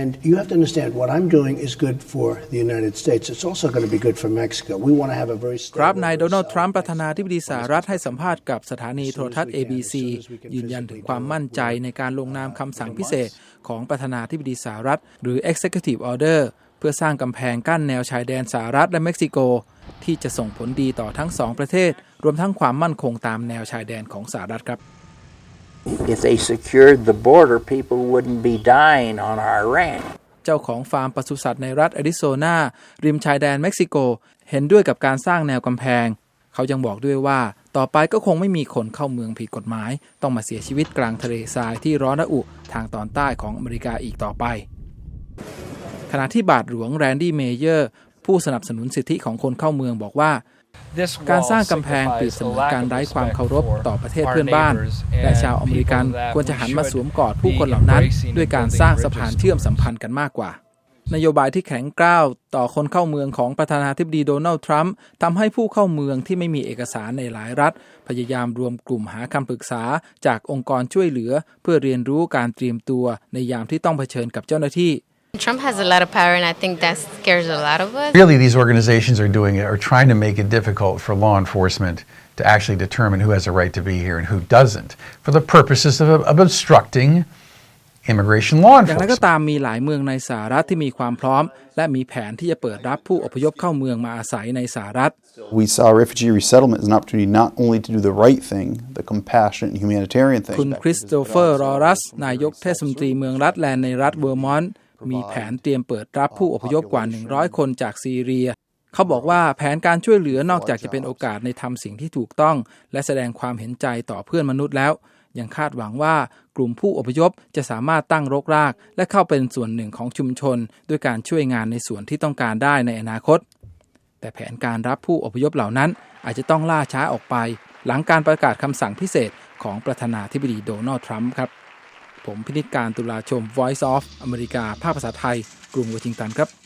And you have to understand what I'm doing is good for the United States. It's also going to be good for Mexico. We want to have a very ครับ stable, นาย very โดนัลด์ solid ทรัมป์ประธานาธิบดีสหรัฐให้สัมภาษณ์กับสถานีโทรทัศน์ ABC ยืนยันถึงความมั่นใจในการลงนามคำสั่งพิเศษของประธานาธิบดีสหรัฐ หรือ Executive Order เพื่อสร้างกำแพงกั้นแนวชายแดนสหรัฐและเม็กซิโก ที่จะส่งผลดีต่อทั้งสองประเทศ รวมทั้งความมั่นคงตามแนวชายแดนของสหรัฐครับ If they secured the border, people wouldn't be dying on our ranch. เจ้าของฟาร์มปศุสัตว์ในรัฐแอริโซนาริมชายแดนเม็กซิโก เห็นด้วยกับการสร้างแนวกำแพง เขายังบอกด้วยว่า ต่อไปก็คงไม่มีคนเข้าเมืองผิดกฎหมาย ต้องมาเสียชีวิตกลางทะเลทรายที่ร้อนระอุทางตอนใต้ของอเมริกาอีกต่อไป ขณะที่บาทหลวงแรนดี้เมเยอร์ ผู้สนับสนุนสิทธิของคนเข้าเมืองบอกว่า การสร้างกำแพงเปรียบเสมือนการไร้ความเคารพต่อประเทศเพื่อนบ้าน และชาวอเมริกันควรจะหันมาสวมกอดผู้คนเหล่านั้น ด้วยการสร้างสะพานเชื่อมสัมพันธ์กันมากกว่า นโยบายที่แข็งกร้าวต่อคนเข้าเมืองของประธานาธิบดีโดนัลด์ทรัมป์ทำให้ผู้เข้าเมืองที่ไม่มีเอกสารในหลายรัฐ พยายามรวมกลุ่มหาคำปรึกษาจากองค์กรช่วยเหลือ เพื่อเรียนรู้การเตรียมตัวในยามที่ต้องเผชิญกับเจ้าหน้าที่ Trump has a lot of power, and I think that scares a lot of us. Really, these organizations are doing it, are trying to make it difficult for law enforcement to actually determine who has a right to be here and who doesn't, for the purposes of, of obstructing immigration law อย่างไรก็ enforcement. ตามมีหลายเมืองในสหรัฐที่มีความพร้อม และมีแผนที่จะเปิดรับผู้อพยพเข้าเมืองมาอาศัยในสหรัฐ We saw refugee resettlement as an opportunity not only to do the right thing, the compassionate and humanitarian คุณ thing, คริสโตเฟอร์รอรัส นายกเทศมนตรีเมืองรัฐแลนด์ในรัฐเวอร์มอนต์ มีแผนเตรียมเปิดรับผู้อพยพกว่า 100 คนจากซีเรีย เขาบอกว่าแผนการช่วยเหลือนอกจากจะเป็นโอกาสในทำสิ่งที่ถูกต้อง และแสดงความเห็นใจต่อเพื่อนมนุษย์แล้ว ยังคาดหวังว่ากลุ่มผู้อพยพจะสามารถตั้งรกราก และเข้าเป็นส่วนหนึ่งของชุมชน ด้วยการช่วยงานในส่วนที่ต้องการได้ในอนาคต แต่แผนการรับผู้อพยพเหล่านั้น อาจจะต้องล่าช้าออกไป หลังการประกาศคำสั่งพิเศษของประธานาธิบดีโดนัลด์ทรัมป์ครับ ผมพินิจการตุลาชม Voice of อเมริกา ภาคภาษาไทย กรุงวอชิงตันครับ